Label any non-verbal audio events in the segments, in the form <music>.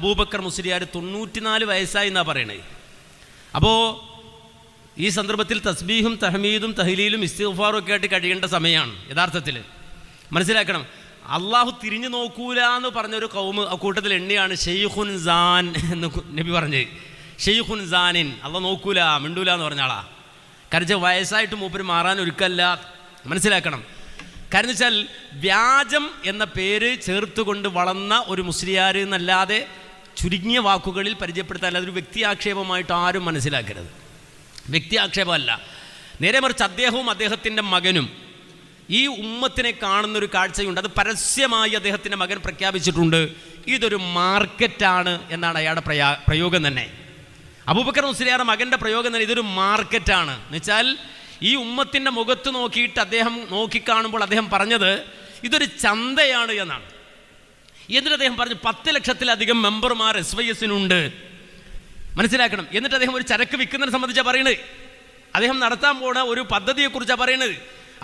അബൂബക്കർ മുസ്ലിയാർ തൊണ്ണൂറ്റിനാല് വയസ്സായി എന്നാ പറയണേ. അപ്പോൾ ഈ സന്ദർഭത്തിൽ തസ്ബീഹും തഹമീദും തഹലീലും ഇസ്തിഫാറും ഒക്കെ ആയിട്ട് കഴിയേണ്ട സമയമാണ് യഥാർത്ഥത്തിൽ മനസ്സിലാക്കണം. അള്ളാഹു തിരിഞ്ഞു നോക്കൂല എന്ന് പറഞ്ഞൊരു കൗമ് കൂട്ടത്തിൽ എണ്ണിയാണ് ഷെയ്ഖുൻ സാൻ എന്ന് നബി പറഞ്ഞത് ഷെയ്ഖുൻ സാനിൻ അള്ള നോക്കൂല മിണ്ടൂല എന്ന് പറഞ്ഞ ആളാ. വയസ്സായിട്ട് മൂപ്പര് മാറാൻ ഒരുക്കല്ല. മനസ്സിലാക്കണം. കാരണം വെച്ചാൽ വ്യാജം എന്ന പേര് ചേർത്തുകൊണ്ട് വളർന്ന ഒരു മുസ്ലിയാർ എന്നല്ലാതെ ചുരുങ്ങിയ വാക്കുകളിൽ പരിചയപ്പെടുത്താൻ അതൊരു വ്യക്തി ആക്ഷേപമായിട്ട് ആരും മനസ്സിലാക്കരുത്. വ്യക്തി ആക്ഷേപമല്ല നേരെ മറിച്ച് അദ്ദേഹവും അദ്ദേഹത്തിന്റെ മകനും ഈ ഉമ്മത്തിനെ കാണുന്നൊരു കാഴ്ചയുണ്ട്. അത് പരസ്യമായി അദ്ദേഹത്തിന്റെ മകൻ പ്രഖ്യാപിച്ചിട്ടുണ്ട്. ഇതൊരു മാർക്കറ്റാണ് എന്നാണ് അയാളുടെ പ്രയാ പ്രയോഗം തന്നെ. അബൂബക്കർ മുസ്ലിയാരുടെ മകന്റെ പ്രയോഗം തന്നെ ഇതൊരു മാർക്കറ്റാണ്. എന്നുവെച്ചാൽ ഈ ഉമ്മത്തിന്റെ മുഖത്ത് നോക്കിയിട്ട് അദ്ദേഹം നോക്കിക്കാണുമ്പോൾ അദ്ദേഹം പറഞ്ഞത് ഇതൊരു ചന്തയാണ് എന്നാണ്. എന്നിട്ട് അദ്ദേഹം പറഞ്ഞു പത്ത് ലക്ഷത്തിലധികം മെമ്പർമാർ എസ് വൈ എസിനുണ്ട് മനസ്സിലാക്കണം. എന്നിട്ട് അദ്ദേഹം ഒരു ചരക്ക് വിൽക്കുന്നതിനെ സംബന്ധിച്ചാണ് പറയുന്നത് അദ്ദേഹം നടത്താൻ പോണ ഒരു പദ്ധതിയെക്കുറിച്ചാണ് പറയുന്നത്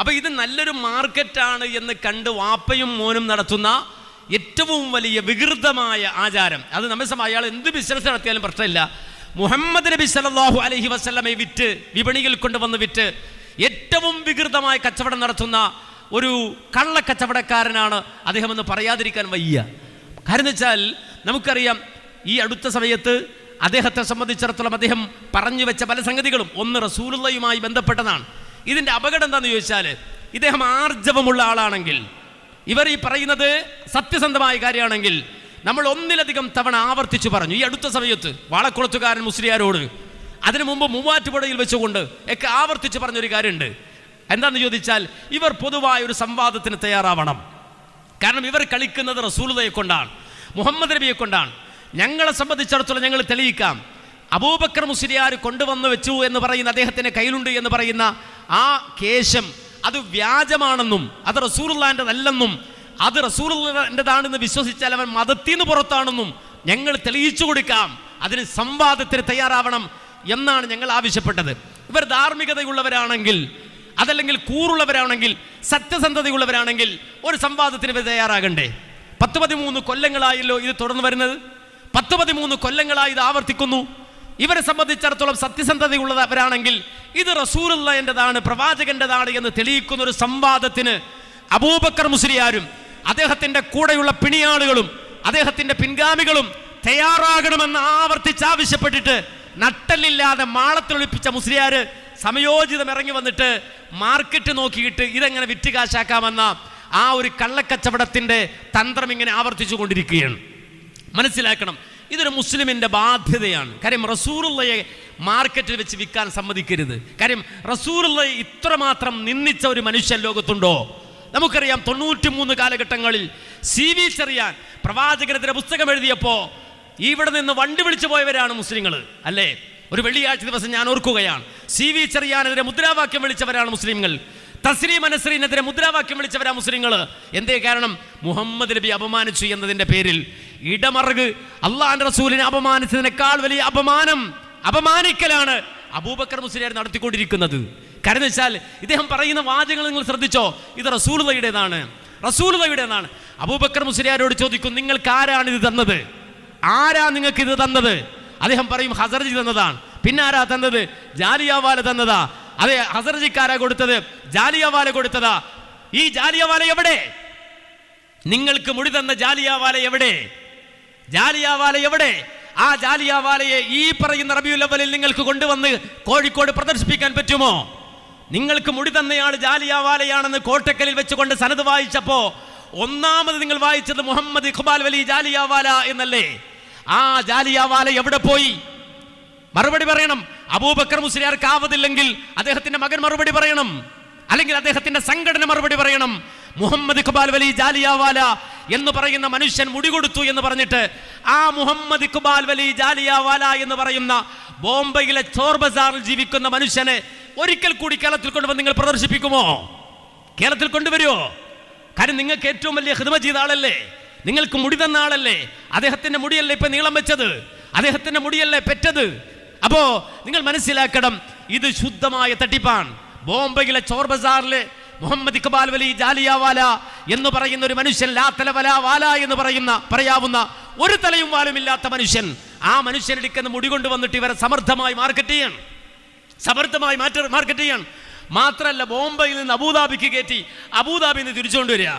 അപ്പോൾ ഇത് നല്ലൊരു മാർക്കറ്റാണ് എന്ന് കണ്ട് വാപ്പയും മോനും നടത്തുന്ന ഏറ്റവും വലിയ വികൃതമായ ആചാരം. അത് നമ്മെ സമയം അയാൾ എന്ത് ബിസിനസ് നടത്തിയാലും പ്രശ്നമില്ല. മുഹമ്മദ് നബി സല്ലല്ലാഹു അലഹി വസ്ലമെ വിറ്റ് വിപണിയിൽ കൊണ്ടുവന്ന് വിറ്റ് ഏറ്റവും വികൃതമായ കച്ചവടം നടത്തുന്ന ഒരു കള്ളക്കച്ചവടക്കാരനാണ് അദ്ദേഹം എന്ന് പറയാതിരിക്കാൻ വയ്യ. കാരണം വെച്ചാൽ നമുക്കറിയാം ഈ അടുത്ത സമയത്ത് അദ്ദേഹത്തെ സംബന്ധിച്ചിടത്തോളം അദ്ദേഹം പറഞ്ഞു വെച്ച പല സംഗതികളും. ഒന്ന് റസൂലുള്ളയുമായി ബന്ധപ്പെട്ടതാണ്. ഇതിന്റെ അപകടം എന്താണെന്ന് ചോദിച്ചാൽ ഇദ്ദേഹം ആർജവമുള്ള ആളാണെങ്കിൽ ഇവർ ഈ പറയുന്നത് സത്യസന്ധമായ കാര്യമാണെങ്കിൽ നമ്മൾ ഒന്നിലധികം തവണ ആവർത്തിച്ചു പറഞ്ഞു. ഈ അടുത്ത സമയത്ത് വാളക്കുളത്തുകാരൻ മുസ്ലിയാരോട് അതിനു മുമ്പ് മൂവാറ്റുപുഴയിൽ വെച്ചുകൊണ്ട് ഒക്കെ ആവർത്തിച്ച് പറഞ്ഞൊരു കാര്യമുണ്ട്. എന്താന്ന് ചോദിച്ചാൽ ഇവർ പൊതുവായ ഒരു സംവാദത്തിന് തയ്യാറാവണം. കാരണം ഇവർ കളിക്കുന്നത് റസൂലതയെ കൊണ്ടാണ് മുഹമ്മദ് നബിയെ കൊണ്ടാണ്. ഞങ്ങളെ സംബന്ധിച്ചിടത്തോളം ഞങ്ങൾ തെളിയിക്കാം. അബൂബക്കർ മുസ്ലിയാർ കൊണ്ടുവന്നു വെച്ചു എന്ന് പറയുന്ന അദ്ദേഹത്തിന്റെ കയ്യിലുണ്ട് എന്ന് പറയുന്ന ആ കേശം അത് വ്യാജമാണെന്നും അത് റസൂറുള്ളാന്റെതല്ലെന്നും അത് റസൂറുള്ളതാണെന്ന് വിശ്വസിച്ചാൽ അവൻ മതത്തിൽ നിന്ന് പുറത്താണെന്നും ഞങ്ങൾ തെളിയിച്ചു കൊടുക്കാം. അതിന് സംവാദത്തിന് തയ്യാറാവണം എന്നാണ് ഞങ്ങൾ ആവശ്യപ്പെട്ടത്. ഇവർ ധാർമ്മികതയുള്ളവരാണെങ്കിൽ അതല്ലെങ്കിൽ കൂറുള്ളവരാണെങ്കിൽ സത്യസന്ധതയുള്ളവരാണെങ്കിൽ ഒരു സംവാദത്തിന് തയ്യാറാകണ്ടേ? പത്ത് പതിമൂന്ന് കൊല്ലങ്ങളായല്ലോ ഇത് തുടർന്ന് വരുന്നത്. പത്ത് പതിമൂന്ന് കൊല്ലങ്ങളായി ഇത് ആവർത്തിക്കുന്നു. ഇവരെ സംബന്ധിച്ചിടത്തോളം സത്യസന്ധതയുള്ളവരാണെങ്കിൽ ഇത് റസൂലുള്ളതിന്റെതാണ് പ്രവാചകന്റെതാണ് എന്ന് തെളിയിക്കുന്ന ഒരു സംവാദത്തിന് അബൂബക്കർ മുസ്ലിയാരും അദ്ദേഹത്തിന്റെ കൂടെയുള്ള പിണിയാളുകളും അദ്ദേഹത്തിന്റെ പിൻഗാമികളും തയ്യാറാകണമെന്ന് ആവർത്തിച്ച് ആവശ്യപ്പെട്ടിട്ട് നട്ടലില്ലാതെ മാളത്തിലൊളിപ്പിച്ച മുസ്ലിയാര് സമയോചിതം ഇറങ്ങി വന്നിട്ട് മാർക്കറ്റ് നോക്കിയിട്ട് ഇതെങ്ങനെ വിറ്റ് കാശാക്കാമെന്ന ആ ഒരു കള്ളക്കച്ചവടത്തിന്റെ തന്ത്രം ഇങ്ങനെ ആവർത്തിച്ചു കൊണ്ടിരിക്കുകയാണ്. മനസ്സിലാക്കണം ഇതൊരു മുസ്ലിമിന്റെ ബാധ്യതയാണ്. കാര്യം റസൂറുള്ളയെ മാർക്കറ്റിൽ വെച്ച് വിൽക്കാൻ സമ്മതിക്കരുത്. കാര്യം റസൂറുള്ളയെ ഇത്രമാത്രം നിന്ദിച്ച ഒരു മനുഷ്യൻ ലോകത്തുണ്ടോ? നമുക്കറിയാം തൊണ്ണൂറ്റി മൂന്ന് കാലഘട്ടങ്ങളിൽ സി വി ചെറിയാൻ പ്രവാചകനെതിരെ പുസ്തകം എഴുതിയപ്പോൾ ഇവിടെ നിന്ന് വണ്ടി വിളിച്ചു പോയവരാണ് മുസ്ലിങ്ങൾ അല്ലേ? ഒരു വെള്ളിയാഴ്ച ദിവസം ഞാൻ ഓർക്കുകയാണ്. സി വി ചെറിയാനെതിരെ മുദ്രാവാക്യം വിളിച്ചവരാണ് മുസ്ലിങ്ങൾ. തസ്ലീം അനസ്രീനെതിരെ മുദ്രാവാക്യം വിളിച്ചവരാ മുസ്ലിങ്ങൾ എന്തേ കാരണം? മുഹമ്മദ് നബി അപമാനിച്ചു എന്നതിന്റെ പേരിൽ ഇടമറുക് അള്ളാന്റെ റസൂലിനെ അപമാനിച്ചതിനേക്കാൾ വലിയ അപമാനം അപമാനിക്കലാണ് അബൂബക്കർ മുസ്ലിയാർ നടത്തിക്കൊണ്ടിരിക്കുന്നത്. കാരണം വെച്ചാൽ ഇദ്ദേഹം പറയുന്ന വാചകങ്ങൾ നിങ്ങൾ ശ്രദ്ധിച്ചോ? ഇത് റസൂലുള്ളയുടേതാണ്. റസൂലുള്ളയുടേതാണ്. അബൂബക്കർ മുസ്ലിയാരോട് ചോദിക്കും നിങ്ങൾക്ക് ആരാണ് ഇത് തന്നത്? ആരാ നിങ്ങൾക്ക് ഇത് തന്നത്? അദ്ദേഹം പറയും ഹസർജി തന്നതാണ്. പിന്നെ ആരാ തന്നത്? ജാലിയാവാല തന്നതാ. അതെ ഹസർജിക്കാരാ കൊടുത്തത്? ജാലിയാവാല കൊടുത്തതാ. ഈ ജാലിയാവാല എവിടെ? നിങ്ങൾക്ക് മുടി തന്ന ജാലിയാവാല എവിടെ? ജാലിയാവാല എവിടെ? ആ ജാലിയാവാലയെ ഈ പറയുന്ന റബിയു അവലിൽ നിങ്ങൾക്ക് കൊണ്ടുവന്ന് കോഴിക്കോട് പ്രദർശിപ്പിക്കാൻ പറ്റുമോ? നിങ്ങൾക്ക് മുടി തന്നയാൾ ജാലിയാവാലയാണെന്ന് കോട്ടക്കലിൽ വെച്ചുകൊണ്ട് സനത് വായിച്ചപ്പോ ഒന്നാമത് നിങ്ങൾ വായിച്ചത് മുഹമ്മദ് ഇഖ്ബാൽ വലി ജാലിയാവാല എന്നല്ലേ? ആ ജാലിയാവാല എവിടെ പോയി? മറുപടി പറയണം. അബൂബക്കർ മുസ്ലിയാർക്ക് ആവതില്ലെങ്കിൽ അദ്ദേഹത്തിന്റെ മകൻ മറുപടി പറയണം. അല്ലെങ്കിൽ അദ്ദേഹത്തിന്റെ സംഘടന മറുപടി പറയണം. മുഹമ്മദ് ഇഖ്ബാൽ വലി ജാലിയാവാല എന്ന് പറയുന്ന മനുഷ്യൻ മുടി കൊടുത്തു എന്ന് പറഞ്ഞിട്ട് ആ മുഹമ്മദ് ഇഖ്ബാൽ വലി ജാലിയാവാല എന്ന് പറയുന്ന ബോംബെയിലെ ചോർ ബസാറിൽ ജീവിക്കുന്ന മനുഷ്യനെ ഒരിക്കൽ കൂടി കേരളത്തിൽ കൊണ്ടുവന്ന് നിങ്ങൾ പ്രദർശിപ്പിക്കുമോ? കേരളത്തിൽ കൊണ്ടുവരുമോ? കാര്യം നിങ്ങൾക്ക് ഏറ്റവും വലിയ ഹിതമ ചെയ്ത ആളല്ലേ? നിങ്ങൾക്ക് മുടി തന്ന ആളല്ലേ? അദ്ദേഹത്തിന്റെ മുടിയല്ലേ ഇപ്പൊ നീളം വെച്ചത്? അദ്ദേഹത്തിന്റെ മുടിയല്ലേ പെറ്റത്? അപ്പോ നിങ്ങൾ മനസ്സിലാക്കണം ഇത് ശുദ്ധമായ തട്ടിപ്പാണ്. ബോംബെയിലെ ചോർ ബസാറിലെ മുഹമ്മദ് ഇക്ബാൽ വലി ജാലിയാവാല എന്ന് പറയുന്ന ഒരു മനുഷ്യൻ ലാ തല വല വാല എന്ന് പറയുന്ന പറയാവുന്ന ഒരു തലയും വാലുമില്ലാത്ത മനുഷ്യൻ ആ മനുഷ്യനെടുക്കുന്ന മുടി കൊണ്ട് വന്നിട്ട് ഇവരെ സമർത്ഥമായി മാർക്കറ്റ് ചെയ്യണം. സമർത്ഥമായി മാറ്റ മാർക്കറ്റ് ചെയ്യണം. മാത്രമല്ല ബോംബെയിൽ നിന്ന് അബുദാബിക്ക് കയറ്റി അബുദാബിന്ന് നിന്ന് തിരിച്ചുകൊണ്ട് വരിക.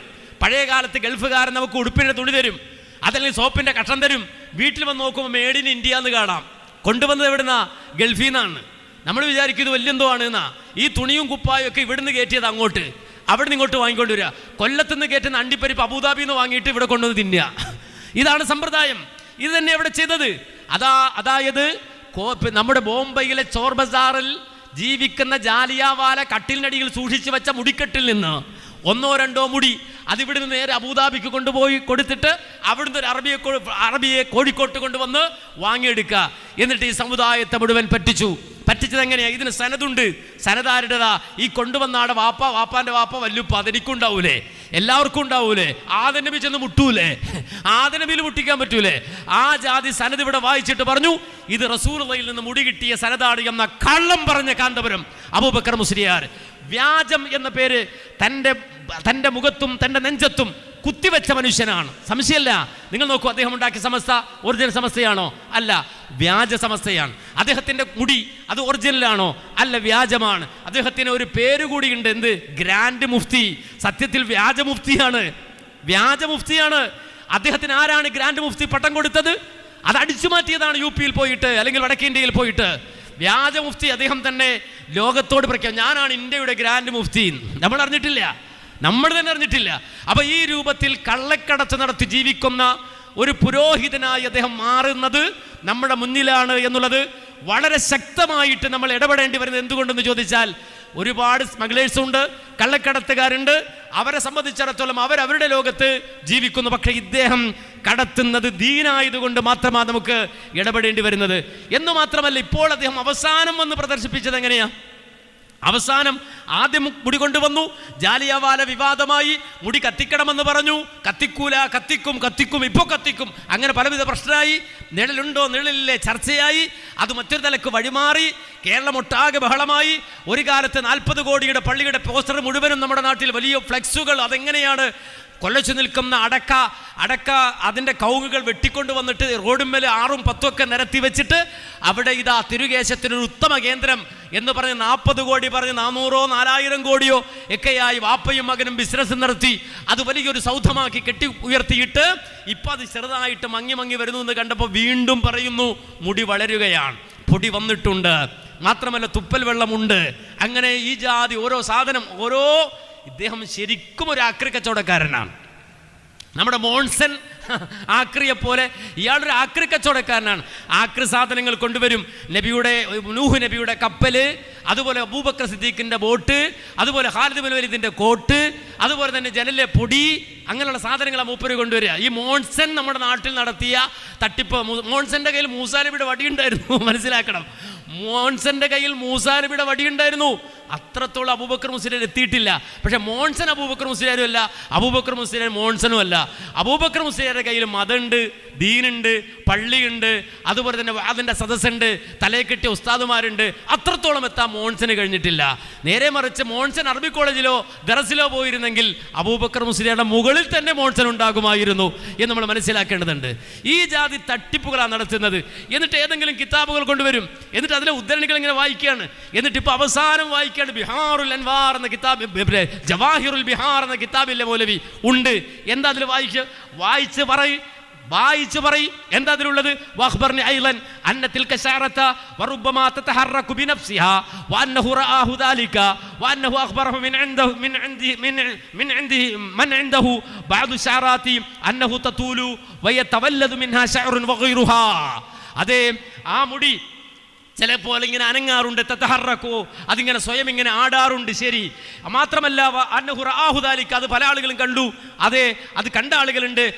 പഴയ കാലത്ത് ഗൾഫുകാരൻ നമുക്ക് ഉടുപ്പിന്റെ തുണി തരും അതല്ലെങ്കിൽ സോപ്പിന്റെ കഷ്ണം തരും. വീട്ടിൽ വന്ന് നോക്കുമ്പോൾ മേഡ് ഇൻ ഇന്ത്യ എന്ന് കാണാം. കൊണ്ടുവന്നത് എവിടുന്നാ? ഗൾഫിൽ നിന്നാണ്. നമ്മൾ വിചാരിക്കുന്നത് വലിയെന്തോ ആണ് എന്നാ. ഈ തുണിയും കുപ്പായും ഒക്കെ ഇവിടുന്ന് കയറ്റിയത് അങ്ങോട്ട്. അവിടെ നിന്ന് ഇങ്ങോട്ട് വാങ്ങിക്കൊണ്ട് വരിക. കൊല്ലത്തുനിന്ന് കയറ്റുന്ന അണ്ടിപ്പരിപ്പ് അബുദാബി നിന്ന് വാങ്ങിയിട്ട് ഇവിടെ കൊണ്ടുവന്ന് തിന്നുക ഇതാണ് സമ്പ്രദായം. ഇത് തന്നെ ഇവിടെ ചെയ്തത്? അതാ അതായത് നമ്മുടെ ബോംബെയിലെ ചോർ ബസാറിൽ ജീവിക്കുന്ന ജാലിയാവാല കട്ടിലിനടിയിൽ സൂക്ഷിച്ചു വെച്ച മുടിക്കെട്ടിൽ നിന്ന്. ഒന്നോ രണ്ടോ മുടി അതിവിടെ നിന്ന് നേരെ അബുദാബിക്ക് കൊണ്ടുപോയി കൊടുത്തിട്ട് അവിടുന്ന് ഒരു അറബിയെ അറബിയെ കോഴിക്കോട്ട് കൊണ്ടുവന്ന് വാങ്ങിയെടുക്കുക. എന്നിട്ട് ഈ സമുദായത്തെ മുഴുവൻ പറ്റിച്ചു. പറ്റിച്ചത് എങ്ങനെയാണ് ഇതിന് സനതുണ്ട് സനതാരുടേതാ ഈ കൊണ്ടുവന്ന ആടെ വാപ്പ വാപ്പാന്റെ വാപ്പ വല്ലുപ്പ അതെനിക്കുണ്ടാവൂലേ എല്ലാവർക്കും ഉണ്ടാവൂലേ? ആദനബി ചെന്ന് മുട്ടൂലേ? ആദനബിയിൽ മുട്ടിക്കാൻ പറ്റൂലേ? ആ ജാതി സനത് ഇവിടെ വായിച്ചിട്ട് പറഞ്ഞു ഇത് റസൂലയിൽ നിന്ന് മുടി കിട്ടിയ സനതാണ് എന്ന കള്ളം പറഞ്ഞ കാന്തപുരം അബൂബക്കർ മുസ്ലിയാർ. വ്യാജം എന്ന പേര് തന്റെ തന്റെ മുഖത്തും തന്റെ നെഞ്ചത്തും കുത്തിവെച്ച മനുഷ്യനാണ്. സംശയമല്ല. നിങ്ങൾ നോക്കൂ അദ്ദേഹം ഉണ്ടാക്കിയ സമസ്ത ഒറിജിനൽ സമസ്തയാണോ? അല്ല വ്യാജ സമസ്തയാണ്. അദ്ദേഹത്തിന്റെ മുടി അത് ഒറിജിനലാണോ അല്ല വ്യാജമാണ്. അദ്ദേഹത്തിന് ഒരു പേര് കൂടിയുണ്ട് എന്ത്? ഗ്രാൻഡ് മുഫ്തി സത്യത്തിൽ വ്യാജ മുഫ്തിയാണ്. വ്യാജ മുഫ്തിയാണ്. അദ്ദേഹത്തിന് ആരാണ് ഗ്രാൻഡ് മുഫ്തി പട്ടം കൊടുത്തത്? അത് അടിച്ചു മാറ്റിയതാണ് യു പിയിൽ പോയിട്ട് അല്ലെങ്കിൽ വടക്കേ ഇന്ത്യയിൽ പോയിട്ട്. വ്യാജ മുഫ്തി അദ്ദേഹം തന്നെ ലോകത്തോട് പ്രഖ്യാപിക്കും ഞാനാണ് ഇന്ത്യയുടെ ഗ്രാൻഡ് മുഫ്തി നമ്മൾ അറിഞ്ഞിട്ടില്ല. നമ്മൾ തന്നെ അറിഞ്ഞിട്ടില്ല. അപ്പൊ ഈ രൂപത്തിൽ കള്ളക്കടത്ത് നടത്തി ജീവിക്കുന്ന ഒരു പുരോഹിതനായി അദ്ദേഹം മാറുന്നത് നമ്മുടെ മുന്നിലാണ് എന്നുള്ളത് വളരെ ശക്തമായിട്ട് നമ്മൾ ഇടപെടേണ്ടി വരുന്നത് എന്തുകൊണ്ടെന്ന് ചോദിച്ചാൽ ഒരുപാട് സ്മഗ്ലേഴ്സ് ഉണ്ട് കള്ളക്കടത്തുകാരുണ്ട്. അവരെ സംബന്ധിച്ചിടത്തോളം അവരവരുടെ ലോകത്ത് ജീവിക്കുന്നു. പക്ഷേ ഇദ്ദേഹം കടത്തുന്നത് ദീനായതുകൊണ്ട് മാത്രമാണ് നമുക്ക് ഇടപെടേണ്ടി വരുന്നത്. എന്ന് മാത്രമല്ല ഇപ്പോൾ അദ്ദേഹം അവസാനം വന്ന് പ്രദർശിപ്പിച്ചത് എങ്ങനെയാ? അവസാനം ആദ്യം മുടി കൊണ്ടുവന്നു. ജാലിയവാല വിവാദമായി മുടി കത്തിക്കണമെന്ന് പറഞ്ഞു. കത്തിക്കൂല കത്തിക്കും കത്തിക്കും ഇപ്പോൾ കത്തിക്കും. അങ്ങനെ പലവിധ പ്രശ്നമായി. നിഴലുണ്ടോ നിഴലില്ലേ ചർച്ചയായി. അത് മറ്റൊരു തലക്ക് വഴിമാറി. കേരളമൊട്ടാകെ ബഹളമായി. ഒരു കാലത്ത് നാൽപ്പത് കോടിയുടെ പള്ളിയുടെ പോസ്റ്റർ മുഴുവനും നമ്മുടെ നാട്ടിൽ വലിയ ഫ്ലെക്സുകൾ. അതെങ്ങനെയാണ്? കൊല്ലച്ചു നിൽക്കുന്ന അടക്ക അടക്ക അതിന്റെ കൗങ്ങുകൾ വെട്ടിക്കൊണ്ട് വന്നിട്ട് റോഡുമ്മേൽ ആറും പത്തും ഒക്കെ നിരത്തി വെച്ചിട്ട് അവിടെ ഇതാ തിരുകേശത്തിനൊരു ഉത്തമ കേന്ദ്രം എന്ന് പറഞ്ഞ് നാൽപ്പത് കോടി പറഞ്ഞ് നാനൂറോ നാലായിരം കോടിയോ ഒക്കെയായി വാപ്പയും മകനും ബിസിനസ് നടത്തി. അത് വലിയൊരു സൗധമാക്കി കെട്ടി ഉയർത്തിയിട്ട് ഇപ്പം അത് ചെറുതായിട്ട് മങ്ങി മങ്ങി വരുന്നു എന്ന് കണ്ടപ്പോൾ വീണ്ടും പറയുന്നു മുടി വളരുകയാണ്. പൊടി വന്നിട്ടുണ്ട്. മാത്രമല്ല തുപ്പൽ വെള്ളമുണ്ട്. അങ്ങനെ ഈ ജാതി ഓരോ സാധനം ഓരോ ഇദ്ദേഹം ശരിക്കും ഒരു ആക്രി കച്ചവടക്കാരനാണ്. നമ്മുടെ മോൺസൺ <laughs> ആക്രിയെ പോലെ ഇയാളൊരു ആക്രി കച്ചവടക്കാരനാണ്. ആക്രി സാധനങ്ങൾ കൊണ്ടുവരും. നബിയുടെ നൂഹ് നബിയുടെ കപ്പൽ അതുപോലെ അബൂബക്കർ സിദ്ദീഖിന്റെ ബോട്ട് അതുപോലെ ഹാലിദ് ബിൻ വലീദിന്റെ കോട്ട് അതുപോലെ തന്നെ ജനലിലെ പൊടി അങ്ങനെയുള്ള സാധനങ്ങളാണ് മൂപ്പര് കൊണ്ടുവരിക. ഈ മോൺസൺ നമ്മുടെ നാട്ടിൽ നടത്തിയ തട്ടിപ്പ് മോൺസന്റെ കയ്യിൽ മൂസാനബിയുടെ വടിയുണ്ടായിരുന്നു <laughs> മനസ്സിലാക്കണം. മോൺസന്റെ കയ്യിൽ മൂസാനബിയുടെ വടിയുണ്ടായിരുന്നു. അത്രത്തോളം അബൂബക്കർ മുസ്ലിൻ എത്തിയിട്ടില്ല. പക്ഷെ മോൺസൻ അബൂബക്കർ മുസ്ലിയാരും അല്ല അബൂബക്കർ മുസ്ലിൻ മോൺസനും അല്ല അബൂബക്കർ മുസ്ലിയാരുടെ കയ്യിൽ മതമുണ്ട് ദീനുണ്ട് പള്ളിയുണ്ട് അതുപോലെ തന്നെ അതിന്റെ സദസ്സുണ്ട് തലയെ കെട്ടിയ ഉസ്താദുമാരുണ്ട്. അത്രത്തോളം എത്താൻ മോൺസന് കഴിഞ്ഞിട്ടില്ല. നേരെ മറിച്ച് മോൺസൻ അറബി കോളേജിലോ ദറസിലോ പോയിരുന്നെങ്കിൽ അബൂബക്കർ മുസ്ലിയുടെ മുകളിൽ തന്നെ മോൺസൻ ഉണ്ടാകുമായിരുന്നു എന്ന് നമ്മൾ മനസ്സിലാക്കേണ്ടതുണ്ട്. ഈ ജാതി തട്ടിപ്പുകളാണ് നടത്തുന്നത്. എന്നിട്ട് ഏതെങ്കിലും കിതാബുകൾ കൊണ്ടുവരും. എന്നിട്ട് അതിലെ ഉദ്ധരണികൾ ഇങ്ങനെ വായിക്കുകയാണ്. എന്നിട്ട് ഇപ്പോൾ അവസാനം വായിക്കുകയാണ് ബിഹാറുൽ അൻവാർ എന്ന കിതാബ് ജവാഹിറുൽ ബിഹാർ എന്ന കിതാബില്ലേ മൗലവി? ഉണ്ട്. എന്താ അതിൽ വായിക്കുക വായിച്ച് പറയും. വായിച്ചു പറയും. എന്താ അതിലുള്ളത്? വഖ്ബർനി തതഹറകു വഅന്നഹു റആഹു ദാലിക വഅന്നഹു മിൻ മിൻ മിൻ മിൻ മൻ ശഅറാതി അന്നഹു മിൻഹാ ശഅറുൻ വഗൈറുഹാ. അതെ ആ മുടി ചിലപ്പോൾ ഇങ്ങനെ അനങ്ങാറുണ്ട് തത്തഹറക്കോ അതിങ്ങനെ സ്വയം ഇങ്ങനെ ആടാറുണ്ട് ശരി. മാത്രമല്ല അന്നഹു അത് പല ആളുകളും കണ്ടു. അതെ അത് കണ്ട ആളുകളുണ്ട്.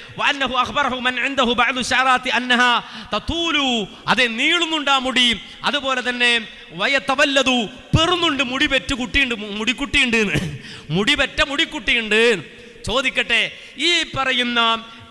അതെ നീളുന്നുണ്ട് ആ മുടി. അതുപോലെ തന്നെ വയത്തവല്ലതു പെറുന്നുണ്ട് മുടി പെറ്റ് കുട്ടിയുണ്ട് മുടിക്കുട്ടിയുണ്ട് മുടി പെറ്റ മുടിക്കുട്ടിയുണ്ട്. ചോദിക്കട്ടെ ഈ പറയുന്ന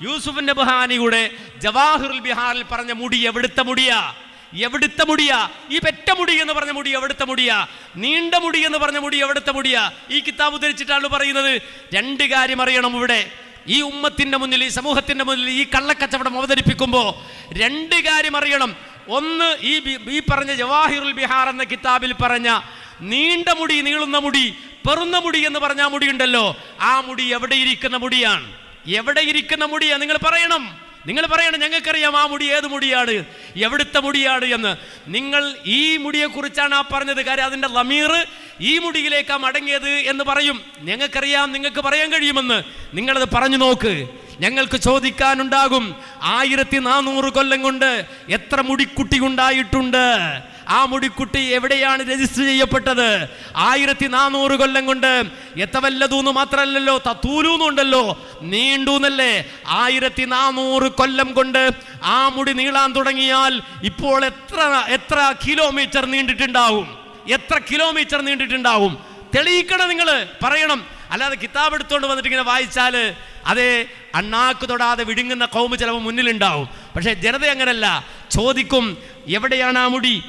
യൂസുഫ് നബഹാനിയുടെ ജവാഹിറുൽ ബിഹാറിൽ പറഞ്ഞ മുടി എവിടുത്തെ മുടിയാ? എവിടുത്തെ മുടിയാ? ഈ പെറ്റ മുടി എന്ന് പറഞ്ഞ മുടി എവിടുത്തെ മുടിയാ? നീണ്ട മുടി എന്ന് പറഞ്ഞ മുടി എവിടുത്തെ മുടിയാ? ഈ കിതാബ് ഉദ്ധരിച്ചിട്ടാണ് പറയുന്നത്. രണ്ട് കാര്യം അറിയണം ഇവിടെ. ഈ ഉമ്മത്തിന്റെ മുന്നിൽ ഈ സമൂഹത്തിന്റെ മുന്നിൽ ഈ കള്ളക്കച്ചവടം അവതരിപ്പിക്കുമ്പോൾ രണ്ട് കാര്യം അറിയണം. ഒന്ന് ഈ ഈ പറഞ്ഞ ജവാഹിറുൽ ബിഹാർ എന്ന കിതാബിൽ പറഞ്ഞ നീണ്ട മുടി നീളുന്ന മുടി പെറുന്ന മുടി എന്ന് പറഞ്ഞ മുടി ഉണ്ടല്ലോ. ആ മുടി എവിടെ ഇരിക്കുന്ന മുടിയാണ്? എവിടെ ഇരിക്കുന്ന മുടിയാ? നിങ്ങൾ പറയണം. നിങ്ങൾ പറയണം ഞങ്ങൾക്കറിയാം ആ മുടി ഏത് മുടിയാണ് എവിടുത്തെ മുടിയാണ് എന്ന്. നിങ്ങൾ ഈ മുടിയെക്കുറിച്ചാണ് ആ പറഞ്ഞത്. കാര്യം അതിന്റെ ലമീർ ഈ മുടിയിലേക്കാ മടങ്ങിയത് എന്ന് പറയും. ഞങ്ങൾക്കറിയാം നിങ്ങൾക്ക് പറയാൻ കഴിയുമെന്ന്. നിങ്ങളത് പറഞ്ഞു നോക്ക്. ഞങ്ങൾക്ക് ചോദിക്കാനുണ്ടാകും. ആയിരത്തി നാനൂറ് കൊല്ലം കൊണ്ട് എത്ര മുടിക്കുട്ടി ഉണ്ടായിട്ടുണ്ട്. ആ മുടിക്കുട്ടി എവിടെയാണ് രജിസ്റ്റർ ചെയ്യപ്പെട്ടത്? ആയിരത്തി നാനൂറ് കൊല്ലം കൊണ്ട് എത്തവല്ലതൂന്ന് മാത്രമല്ലല്ലോ തത്തൂലൂന്നുണ്ടല്ലോ നീണ്ടൂന്നല്ലേ? ആയിരത്തി നാനൂറ് കൊല്ലം കൊണ്ട് ആ മുടി നീളാൻ തുടങ്ങിയാൽ ഇപ്പോൾ എത്ര എത്ര കിലോമീറ്റർ നീണ്ടിട്ടുണ്ടാവും? എത്ര കിലോമീറ്റർ നീണ്ടിട്ടുണ്ടാവും? തെളിയിക്കണം നിങ്ങൾ പറയണം. അല്ലാതെ കിതാബ് എടുത്തുകൊണ്ട് വന്നിട്ട് ഇങ്ങനെ വായിച്ചാൽ അതേ അണ്ണാക്ക് തൊടാതെ വിഴുങ്ങുന്ന കൗമ് ചിലപ്പോൾ മുന്നിലുണ്ടാവും. പക്ഷേ ജനത അങ്ങനല്ല ചോദിക്കും എവിടെയാണ് ആ മുടി?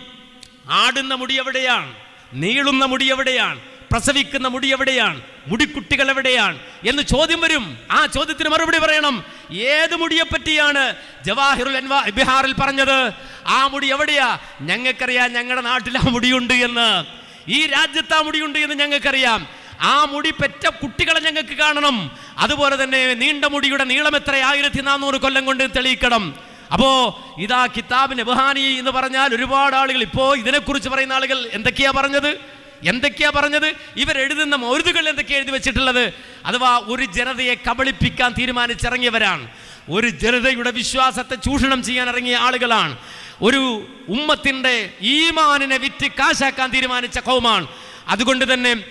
ആടുന്ന മുടി എവിടെയാണ്? നീളുന്ന മുടി എവിടെയാണ്? പ്രസവിക്കുന്ന മുടി എവിടെയാണ്? മുടിക്കുട്ടികൾ എവിടെയാണ്? എന്ന് ചോദ്യം വരും. ആ ചോദ്യത്തിന് മറുപടി പറയണം. ഏത് മുടിയെ പറ്റിയാണ് ജവാഹിറുൽ ബിഹാറിൽ പറഞ്ഞത്? ആ മുടി എവിടെയാ? ഞങ്ങൾക്കറിയാം ഞങ്ങളുടെ നാട്ടിൽ ആ മുടിയുണ്ട് എന്ന്. ഈ രാജ്യത്ത് ആ മുടിയുണ്ട് എന്ന് ഞങ്ങൾക്കറിയാം. ആ മുടി പെറ്റ കുട്ടികളെ ഞങ്ങൾക്ക് കാണണം. അതുപോലെ തന്നെ നീണ്ട മുടിയുടെ നീളം എത്ര? ആയിരത്തി നാനൂറ് കൊല്ലം കൊണ്ട് തെളിയിക്കണം. അപ്പോ ഇതാ കിതാബ് ബഹാനി എന്ന് പറഞ്ഞാൽ ഒരുപാട് ആളുകൾ ഇപ്പോ ഇതിനെക്കുറിച്ച് പറയുന്ന ആളുകൾ എന്തൊക്കെയാ പറഞ്ഞത്? എന്തൊക്കെയാ പറഞ്ഞത്? ഇവർ എഴുതുന്ന മൗരുതുകൾ എന്തൊക്കെയാ എഴുതി വെച്ചിട്ടുള്ളത്? അഥവാ ഒരു ജനതയെ കബളിപ്പിക്കാൻ തീരുമാനിച്ചിറങ്ങിയവരാണ്. ഒരു ജനതയുടെ വിശ്വാസത്തെ ചൂഷണം ചെയ്യാൻ ഇറങ്ങിയ ആളുകളാണ്. ഒരു ഉമ്മത്തിന്റെ ഈമാനിനെ വിറ്റ് കാശാക്കാൻ തീരുമാനിച്ച കൗമാണ്. അതുകൊണ്ട് തന്നെ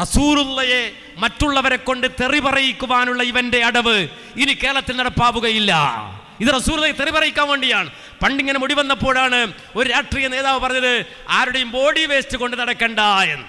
റസൂറുള്ളയെ മറ്റുള്ളവരെ കൊണ്ട് തെറി പറയിക്കുവാനുള്ള ഇവന്റെ അടവ് ഇനി കേരളത്തിൽ നടപ്പാവുകയില്ല. ഇത് റസൂറിനെ തെറി പറയിക്കാൻ വേണ്ടിയാണ്. പണ്ടിങ്ങനെ മുടി വന്നപ്പോഴാണ് ഒരു രാഷ്ട്രീയ നേതാവ് പറഞ്ഞത് ആരുടെയും ബോഡി വേസ്റ്റ് കൊണ്ട് നടക്കണ്ട എന്ന്.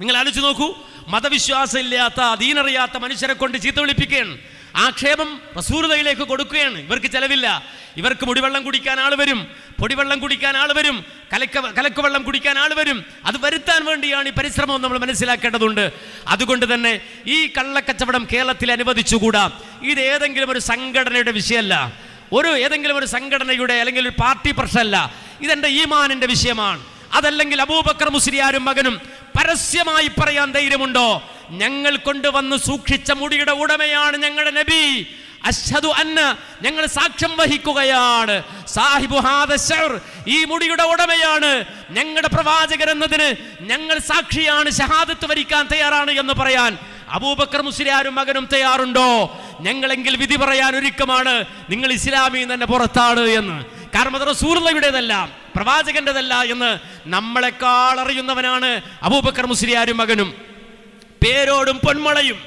നിങ്ങൾ ആലോചിച്ച് നോക്കൂ മതവിശ്വാസം ഇല്ലാത്ത അധീനറിയാത്ത മനുഷ്യരെ കൊണ്ട് ചീത്ത വിളിപ്പിക്കുകയാണ്. ആക്ഷേപം റസൂറുതയിലേക്ക് കൊടുക്കുകയാണ്. ഇവർക്ക് ചെലവില്ല. ഇവർക്ക് മുടിവെള്ളം കുടിക്കാൻ ആൾ വരും. പൊടിവെള്ളം കുടിക്കാൻ ആൾ വരും. കലക്ക കലക്ക് വെള്ളം കുടിക്കാൻ ആൾ വരും. അത് വരുത്താൻ വേണ്ടിയാണ് ഈ പരിശ്രമം നമ്മൾ മനസ്സിലാക്കേണ്ടതുണ്ട്. അതുകൊണ്ട് തന്നെ ഈ കള്ളക്കച്ചവടം കേരളത്തിൽ അനുവദിച്ചുകൂടാ. ഇത് ഏതെങ്കിലും ഒരു സംഘടനയുടെ വിഷയമല്ല. ഒരു ഏതെങ്കിലും ഒരു സംഘടനയുടെ അല്ലെങ്കിൽ ഒരു പാർട്ടി പ്രശ്നമല്ല. ഇതെന്റെ ഈമാനിന്റെ വിഷയമാണ്. അതല്ലെങ്കിൽ അബൂബക്കർ മുസ്ലിയാരും മകനും പരസ്യമായി പറയാൻ ധൈര്യമുണ്ടോ? ഞങ്ങൾ കൊണ്ടുവന്ന് സൂക്ഷിച്ച മുടിയുടെ ഉടമയാണ് ഞങ്ങളുടെ നബി. അഷ്ഹദു അന്ന ഞങ്ങൾ സാക്ഷ്യം വഹിക്കുകയാണ്. സാഹിബു. ഈ മുടിയുടെ ഉടമയാണ്. ഞങ്ങളുടെ പ്രവാചകൻ എന്നതിന് ഞങ്ങൾ സാക്ഷിയാണ്. ഷഹാദത്ത് വരിക്കാൻ തയ്യാറാണ് എന്ന് പറയാൻ അബൂബക്കർ മുസ്ലിയാരും മകനും തയ്യാറുണ്ടോ? ഞങ്ങളെങ്കിൽ വിധി പറയാൻ ഒരുക്കമാണ്. നിങ്ങൾ ഇസ്ലാമിൽ തന്നെ പുറത്താണ് എന്ന്. കാരണം അത് റസൂറുള്ളയുടേതല്ല പ്രവാചകന്റെതല്ല എന്ന് നമ്മളെക്കാൾ അറിയുന്നവനാണ് അബൂബക്കർ മുസ്ലിയാരും മകനും. പേരോടും പൊന്മളയും.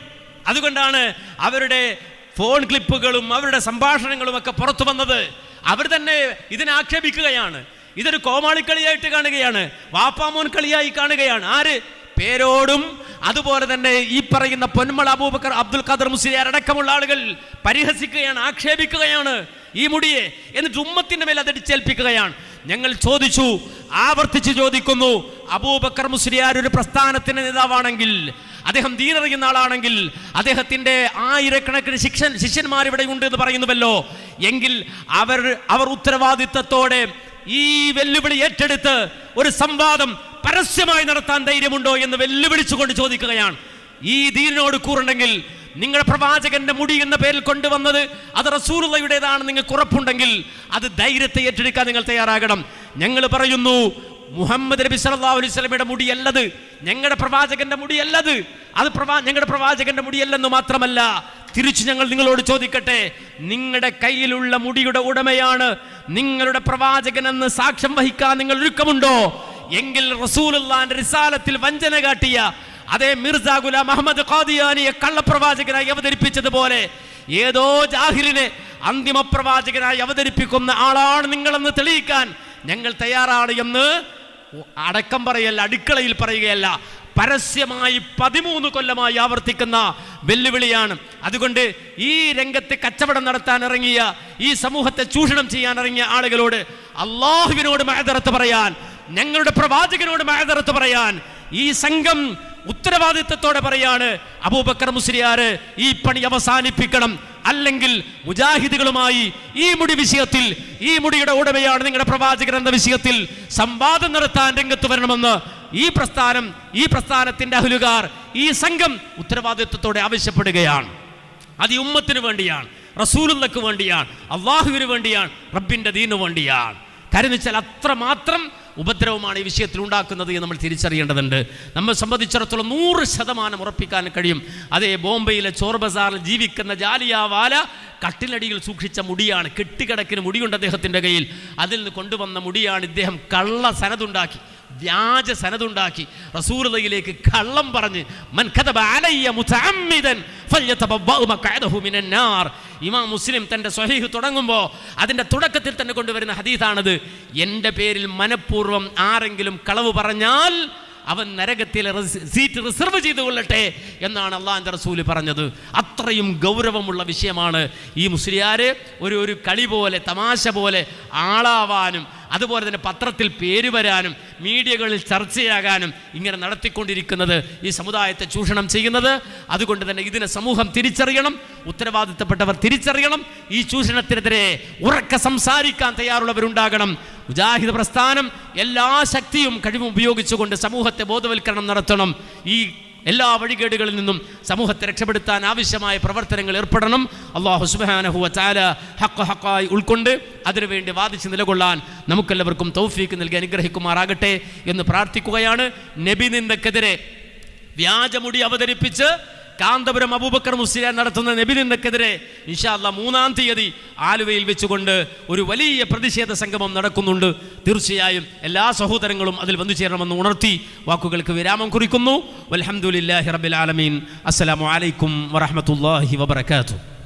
അതുകൊണ്ടാണ് അവരുടെ ഫോൺ ക്ലിപ്പുകളും അവരുടെ സംഭാഷണങ്ങളും ഒക്കെ പുറത്തു വന്നത് അവർ തന്നെ ഇതിനെ ആക്ഷേപിക്കുകയാണ്. ഇതൊരു കോമാളിക്കളിയായിട്ട് കാണുകയാണ്. വാപ്പാമോൻ കളിയായി കാണുകയാണ്. ആര്? പേരോടും അതുപോലെ തന്നെ ഈ പറയുന്ന പൊന്മൾ അബൂബക്കർ അബ്ദുൽ ഖാദർ മുസ്ലിയാർ അടക്കമുള്ള ആളുകൾ പരിഹസിക്കുകയാണ് ആക്ഷേപിക്കുകയാണ് ഈ മുടിയെ എന്നിട്ട് ഉമ്മത്തിന്റെ മേൽ അതടിച്ചേൽപ്പിക്കുകയാണ്. ഞങ്ങൾ ചോദിച്ചു ആവർത്തിച്ച് ചോദിക്കുന്നു അബൂബക്കർ മുസ്ലിയാർ ഒരു പ്രസ്ഥാനത്തിന്റെ നേതാവാണെങ്കിൽ അദ്ദേഹം ദീനറിയുന്ന ആളാണെങ്കിൽ അദ്ദേഹത്തിന്റെ ആയിരക്കണക്കിന് ശിക്ഷൻ ഉണ്ട് എന്ന് പറയുന്നുവല്ലോ. എങ്കിൽ അവർ അവർ ഉത്തരവാദിത്തത്തോടെ ഈ വെല്ലുവിളി ഏറ്റെടുത്ത് ഒരു സംവാദം പരസ്യമായി നടത്താൻ ധൈര്യമുണ്ടോ എന്ന് വെല്ലുവിളിച്ചുകൊണ്ട് ചോദിക്കുകയാണ്. ഈ ദീനോട് കൂറുണ്ടെങ്കിൽ നിങ്ങളുടെ പ്രവാചകന്റെ മുടി എന്ന പേരിൽ കൊണ്ടുവന്നത് അത് റസൂലുള്ളയുടേതാണ് നിങ്ങൾക്ക് ഉറപ്പുണ്ടെങ്കിൽ അത് ധൈര്യത്തെ ഏറ്റെടുക്കാൻ നിങ്ങൾ തയ്യാറാകണം. ഞങ്ങൾ പറയുന്നു മുഹമ്മദ് നബി സല്ലല്ലാഹു അലൈഹി മുടിയല്ലത്. ഞങ്ങളുടെ പ്രവാചകന്റെ മുടിയല്ലത്. അത് പ്രവാ ഞങ്ങളുടെ പ്രവാചകന്റെ മുടിയല്ലെന്ന് മാത്രമല്ല തിരിച്ചു ഞങ്ങൾ നിങ്ങളോട് ചോദിക്കട്ടെ നിങ്ങളുടെ കയ്യിലുള്ള മുടിയുടെ ഉടമയാണ് നിങ്ങളുടെ പ്രവാചകൻ എന്ന് സാക്ഷ്യം വഹിക്കാൻ നിങ്ങൾ ഒരുക്കമുണ്ടോ? എങ്കിൽ റസൂലുള്ളാന്റെ റിസാലത്തിൽ വഞ്ചന കാട്ടിയ അതേ മിർസ ഗുലാം അഹമ്മദ് ഖാദിയാനിയെ കള്ളപ്രവാചകനായി അവതരിപ്പിച്ചതുപോലെ ഏതോ ജാഹിറിനെ അന്തിമ പ്രവാചകനായി അവതരിപ്പിക്കുന്ന ആളാണ് നിങ്ങളെന്ന് തെളിയിക്കാൻ ഞങ്ങൾ തയ്യാറാണ് എന്ന് അടക്കം പറയല്ല അടുക്കളയിൽ പറയുകയല്ല. പരസ്യമായി പതിമൂന്ന് കൊല്ലമായി ആവർത്തിക്കുന്ന വെല്ലുവിളിയാണ്. അതുകൊണ്ട് ഈ രംഗത്ത് കച്ചവടം നടത്താൻ ഇറങ്ങിയ ഈ സമൂഹത്തെ ചൂഷണം ചെയ്യാൻ ഇറങ്ങിയ ആളുകളോട് അള്ളാഹുവിനോട് മഴതറത്ത് പറയാൻ ഞങ്ങളുടെ പ്രവാചകനോട് മഴതറത്ത് പറയാൻ ഈ സംഘം ഉത്തരവാദിത്വത്തോടെ പറയാണ് അബൂബക്കർ മുസ്ലിയാർ ഈ പണി അവസാനിപ്പിക്കണം. അല്ലെങ്കിൽ മുജാഹിദുകളുമായി ഈ മുടി വിഷയത്തിൽ ഈ മുടിയുടെ ഉടമയാണ് നിങ്ങളുടെ പ്രവാചകൻ എന്ന വിഷയത്തിൽ സംവാദം നടത്താൻ രംഗത്ത് വരണമെന്ന് ഈ പ്രസ്ഥാനം ഈ പ്രസ്ഥാനത്തിന്റെ അഹലുകാർ ഈ സംഘം ഉത്തരവാദിത്വത്തോടെ ആവശ്യപ്പെടുകയാണ്. അത് ഈ ഉമ്മത്തിന് വേണ്ടിയാണ് റസൂലുള്ളക്ക് വേണ്ടിയാണ് അള്ളാഹുവിന് വേണ്ടിയാണ് റബ്ബിന്റെ ദീനു വേണ്ടിയാണ്. വെച്ചാൽ അത്രമാത്രം ഉപദ്രവമാണ് ഈ വിഷയത്തിൽ ഉണ്ടാക്കുന്നത് എന്ന് നമ്മൾ തിരിച്ചറിയേണ്ടതുണ്ട്. നമ്മെ സംബന്ധിച്ചിടത്തോളം നൂറ് ശതമാനം ഉറപ്പിക്കാൻ കഴിയും. അതേ ബോംബെയിലെ ചോർ ബസാറിൽ ജീവിക്കുന്ന ജാലിയാവാല കട്ടിലടിയിൽ സൂക്ഷിച്ച മുടിയാണ്. കെട്ടിക്കിടക്കിന് മുടിയുണ്ട് അദ്ദേഹത്തിന്റെ കയ്യിൽ. അതിൽ നിന്ന് കൊണ്ടുവന്ന മുടിയാണ് ഇദ്ദേഹം കള്ള സനതുണ്ടാക്കി വ്യാജ സനതുണ്ടാക്കി റസൂലതയിലേക്ക് കള്ളം പറഞ്ഞ് ഇമാം മുസ്ലിം തന്റെ സ്വഹീഹ് തുടങ്ങുമ്പോൾ അതിന്റെ തുടക്കത്തിൽ തന്നെ കൊണ്ടുവരുന്ന ഹദീസാണത് എന്റെ പേരിൽ മനഃപൂർവം ആരെങ്കിലും കളവ് പറഞ്ഞാൽ അവൻ നരകത്തിൽ സീറ്റ് റിസർവ് ചെയ്തു കൊള്ളട്ടെ എന്നാണ് അള്ളാഹിന്റെ റസൂൽ പറഞ്ഞത്. അത്രയും ഗൗരവമുള്ള വിഷയമാണ് ഈ മുസ്ലിയാര് ഒരു ഒരു കളി പോലെ തമാശ പോലെ ആളാവാനും അതുപോലെ തന്നെ പത്രത്തിൽ പേര് വരാനും മീഡിയകളിൽ ചർച്ചയാകാനും ഇങ്ങനെ നടത്തിക്കൊണ്ടിരിക്കുന്നത് ഈ സമുദായത്തെ ചൂഷണം ചെയ്യുന്നത്. അതുകൊണ്ട് തന്നെ ഇതിനെ സമൂഹം തിരിച്ചറിയണം. ഉത്തരവാദിത്തപ്പെട്ടവർ തിരിച്ചറിയണം. ഈ ചൂഷണത്തിനെതിരെ ഉറക്ക സംസാരിക്കാൻ തയ്യാറുള്ളവരുണ്ടാകണം. മുജാഹിദ് പ്രസ്ഥാനം എല്ലാ ശക്തിയും കഴിവും ഉപയോഗിച്ചുകൊണ്ട് സമൂഹത്തെ ബോധവൽക്കരണം നടത്തണം. ഈ എല്ലാ വഴികേടുകളിൽ നിന്നും സമൂഹത്തെ രക്ഷപ്പെടുത്താൻ ആവശ്യമായ പ്രവർത്തനങ്ങൾ ഏർപ്പെടണം. അള്ളാഹു സുബാനഹുവ ചാല ഹക്ക ഹക്കായി ഉൾക്കൊണ്ട് അതിനുവേണ്ടി വാദിച്ച് നിലകൊള്ളാൻ നമുക്കെല്ലാവർക്കും തൗഫീക്ക് നൽകി അനുഗ്രഹിക്കുമാറാകട്ടെ എന്ന് പ്രാർത്ഥിക്കുകയാണ്. നബി നിന്ദക്കെതിരെ വ്യാജമുടി അവതരിപ്പിച്ച് കാന്തപുരം അബൂബക്കർ മുസ്ലിയാൻ നടത്തുന്ന നബിനിന്ദക്കെതിരെ ഇൻഷാല്ല മൂന്നാം തീയതി ആലുവയിൽ വെച്ചുകൊണ്ട് ഒരു വലിയ പ്രതിഷേധ സംഗമം നടക്കുന്നുണ്ട്. തീർച്ചയായും എല്ലാ സഹോദരങ്ങളും അതിൽ വന്നു ചേരണമെന്ന് ഉണർത്തി വാക്കുകൾക്ക് വിരാമം കുറിക്കുന്നു. വൽഹംദുലില്ലാഹി റബ്ബിൽ ആലമീൻ. അസ്സലാമു അലൈക്കും വറഹ്മത്തുള്ളാഹി വബറകാതുഹു.